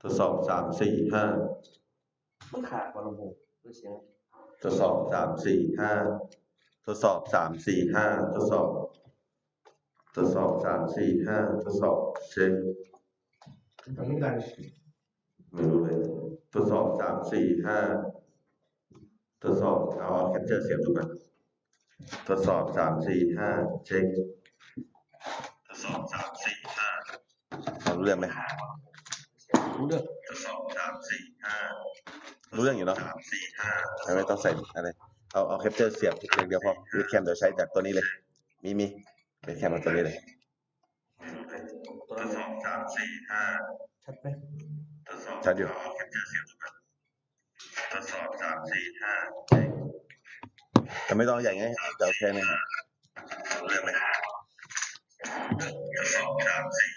ทดสอบสามสี่ห้ามันขาดบอลลำโพงด้วยเสียงทดสอบสามสี่ห้าทดสอบสามสี่ห้าทดสอบ ทดสอบสามสี่ห้าทดสอบเช็คทำไม่ได้ไม่รู้เลยทดสอบสามสี่ห้าทดสอบเอาแคปเจอร์เสียงดูกันทดสอบสามสี่ห้าเช็คทดสอบสามสี่ห้าฟังรู้เรื่องไหมรู้ เรื่องทดสอบสามสี่ห้ารู้เรื่องอยู่เนาะสามสี่ห้าไม่ต้องใส่อะไรเอาเอาแคปเจอร์เสียบอย่างเดียวพอวิดแคมเดี๋ยวใช้จากตัวนี้เลย มีมีวิดแคมเอาตัวนี้เลยตัวทนั้ดนสอบสามสี่ห้าชัดไหมทดสอบชัดอยู่แคปเจอร์เสียบทดสอบสามสี่ห้าแต่ไม่ต้องใหญ่ไงเดี๋ยวแค่นี้ฮะรู้เรื่องไหมทดสอบสามสี่